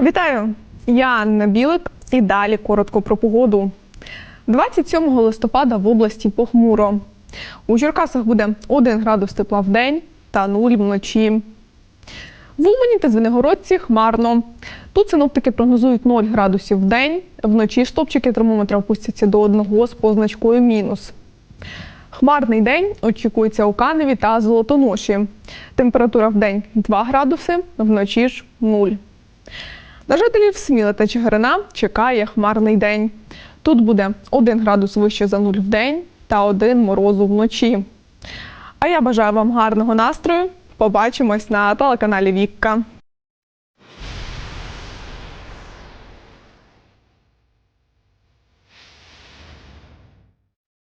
Вітаю! Я Анна Білик і далі коротко про погоду. 27 листопада в області похмуро. У Черкасах буде 1 градус тепла в день та 0 вночі. В Умані та Звенигородці хмарно. Тут синоптики прогнозують 0 градусів в день, вночі стопчики термометра опустяться до 1 з позначкою мінус. Хмарний день очікується у Каневі та Золотоноші. Температура в день 2 градуси, вночі ж 0. На жителів Сміла та Чигирина чекає хмарний день. Тут буде 1 градус вище за нуль в день та 1 морозу вночі. А я бажаю вам гарного настрою. Побачимось на телеканалі Вікка.